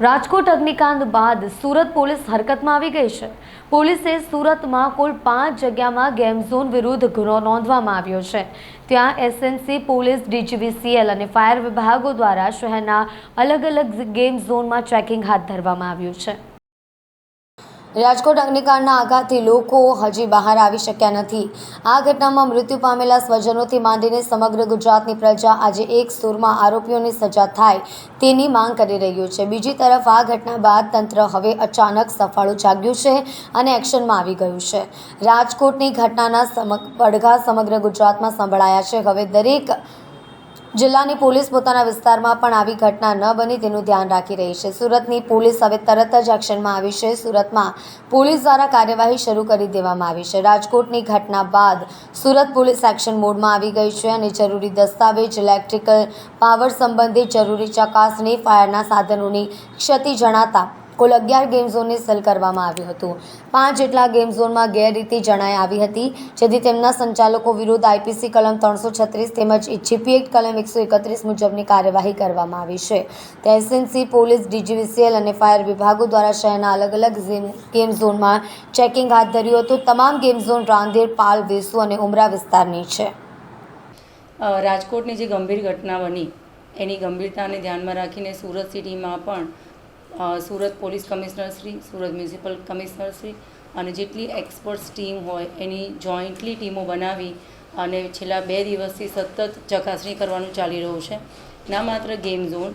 રાજકોટ અગ્નિકાંડ બાદ સુરત પોલીસ હરકતમાં આવી ગઈ છે. પોલીસે સુરતમાં કુલ પાંચ જગ્યામાં ગેમ ઝોન વિરુદ્ધ ગુનો નોંધવામાં આવ્યો છે. ત્યાં એસએનસી, પોલીસ, ડીજીવીસીએલ અને ફાયર વિભાગો દ્વારા શહેરના અલગ અલગ ગેમ ઝોનમાં ચેકિંગ હાથ ધરવામાં આવ્યું છે. રાજકોટ અગ્નિકાંડના આઘાતથી લોકો હજી બહાર આવી શક્યા નથી. આ ઘટનામાં મૃત્યુ પામેલા સ્વજનોથી માંડીને સમગ્ર ગુજરાતની પ્રજા આજે એક સૂરમાં આરોપીઓની સજા થાય તેની માંગ કરી રહ્યું છે. બીજી તરફ આ ઘટના બાદ તંત્ર હવે અચાનક સફાળું જાગ્યું છે અને એક્શનમાં આવી ગયું છે. રાજકોટની ઘટનાના પડઘા સમગ્ર ગુજરાતમાં સંભળાયા છે. હવે દરેક જિલ્લાની પોલીસ પોતાના વિસ્તારમાં પણ આવી ઘટના ન બની તેનું ધ્યાન રાખી રહી છે. સુરતની પોલીસ હવે તરત જ એક્શનમાં આવી છે. સુરતમાં પોલીસ દ્વારા કાર્યવાહી શરૂ કરી દેવામાં આવી છે. રાજકોટની ઘટના બાદ સુરત પોલીસ એક્શન મોડમાં આવી ગઈ છે અને જરૂરી દસ્તાવેજ, ઇલેક્ટ્રિકલ પાવર સંબંધિત જરૂરી ચકાસણી, ફાયરના સાધનોની ક્ષતિ જણાતા કુલ અગિયાર ગેમ ઝોનને સીલ કરવામાં આવ્યું હતું. પાંચ જેટલા ગેમ ઝોનમાં ગેરરીતિ જણાઈ આવી હતી, જેથી તેમના સંચાલકો વિરુદ્ધ આઈપીસી કલમ ત્રણસો છત્રીસ તેમજ જીપી એક્ટ કલમ એકસો એકત્રીસ મુજબની કાર્યવાહી કરવામાં આવી છે. તે એસએનસી પોલીસ ડીજીવીસીએલ અને ફાયર વિભાગો દ્વારા શહેરના અલગ અલગ ગેમ ઝોનમાં ચેકિંગ હાથ ધર્યું હતું. તમામ ગેમ ઝોન રાંદેર પાલ વેસુ અને ઉમરા વિસ્તારની છે. રાજકોટની જે ગંભીર ઘટના બની, એની ગંભીરતાને ધ્યાનમાં રાખીને સુરત સિટીમાં પણ Surat police commissioner Shri, Surat municipal commissioner Shri અને જેટલી એક્સપર્ટ્સ ટીમ હોય, એની જોઈન્ટલી ટીમો બનાવી અને છેલ્લા બે દિવસથી સતત ચકાસણી કરવાનું ચાલી રહ્યું છે. ના માત્ર ગેમ ઝોન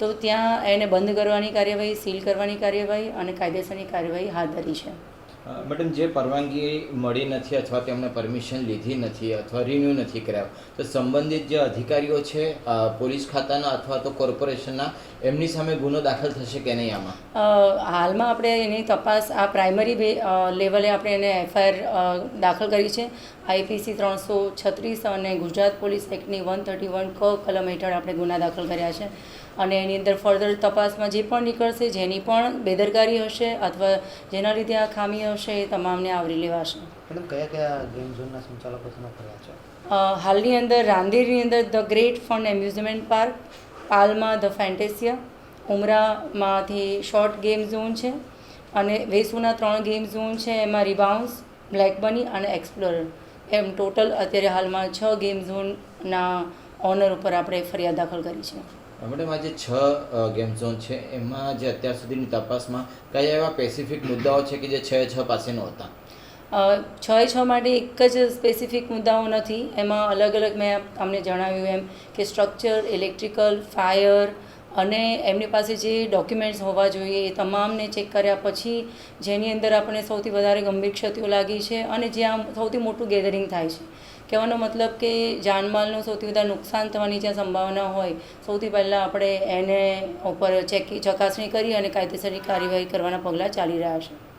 તો ત્યાં એને બંધ કરવાની કાર્યવાહી, સીલ કરવાની કાર્યવાહી અને કાયદેસરની કાર્યવાહી હાથ ધરી છે. મેડમ જે પરવાનગી મળી નથી અથવા તેમણે પરમિશન લીધી નથી અથવા રિન્યૂ નથી કરાવ્યો તો સંબંધિત જે અધિકારીઓ છે પોલીસ ખાતાના અથવા તો કોર્પોરેશનના, એમની સામે ગુનો દાખલ થશે કે નહીં આમાં? હાલમાં આપણે એની તપાસ આ પ્રાઇમરી લેવલે આપણે એને એફઆઈઆર દાખલ કરી છે. આઈપીસી ત્રણસો છત્રીસ અને ગુજરાત પોલીસ એક્ટની વન થર્ટી વન ક કલમ હેઠળ આપણે ગુના દાખલ કર્યા છે. અને એની અંદર ફર્ધર તપાસમાં જે પણ નીકળશે, જેની પણ બેદરકારી હશે અથવા જેના લીધે આ ખામી હશે એ તમામને આવરી લેવાશે. મેડમ કયા કયા ગેમ ઝોનના સંચાલકો તમે કર્યા છે? હાલની અંદર રાંદેરની અંદર the great fun amusement park પાલમાં the Fantasia ઉમરામાંથી શોર્ટ ગેમ ઝોન છે અને વેસુના ત્રણ ગેમ ઝોન છે એમાં રિબાઉન્સ બ્લેક બની અને એક્સપ્લોરર. એમ ટોટલ અત્યારે હાલમાં છ ગેમ ઝોનના ઓનર ઉપર આપણે ફરિયાદ દાખલ કરી છે. મેડમ આજે છ ગેમ ઝોન છે, એમાં જે અત્યાર સુધીની તપાસમાં કયા એવા સ્પેસિફિક મુદ્દાઓ છે કે જે છ છ પાસે નહોતા છ છ માટે એક જ સ્પેસિફિક મુદ્દાઓ નથી. એમાં અલગ અલગ મેં તમને જણાવ્યું એમ કે સ્ટ્રક્ચર ઇલેક્ટ્રિકલ ફાયર અને એમની પાસે જે ડોક્યુમેન્ટ્સ હોવા જોઈએ એ તમામને ચેક કર્યા પછી જેની અંદર આપણને સૌથી વધારે ગંભીર ક્ષતિઓ લાગી છે અને જ્યાં સૌથી મોટું ગેધરિંગ થાય છે. કહેવાનો મતલબ કે જાનમાલનું સૌથી વધારે નુકસાન થવાની જ્યાં સંભાવના હોય, સૌથી પહેલાં આપણે એને ઉપર ચેક ચકાસણી કરી અને કાયદેસરની કાર્યવાહી કરવાના પગલાં ચાલી રહ્યા છે.